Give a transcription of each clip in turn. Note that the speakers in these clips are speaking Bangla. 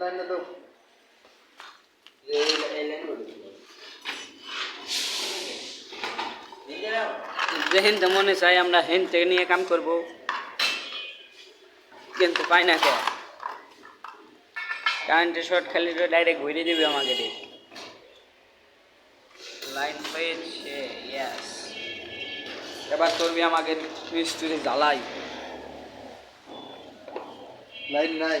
তো যেহেন মনে চাই আমরা হেন থেকে নিয়ে কাম করব। কিন্তু পাই না কে? কারেন্টের শর্ট খালি ডাইরেক্ট ঘুরে দিবে আমাকে দিয়ে। লাইন পেয়েছে ইয়াস এবার করবি আমাকে মিস্ত্রি জ্বালাই। লাইন নাই।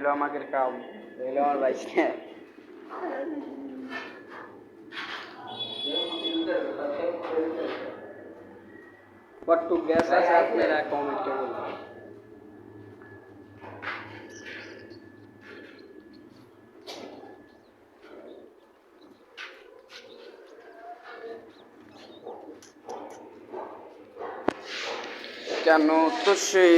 এলো আমাকে কাম এলো আমার বাইসে কট্টু গ্যাস আছে আপনারা কমেন্টে বলবেন কেন তো সেই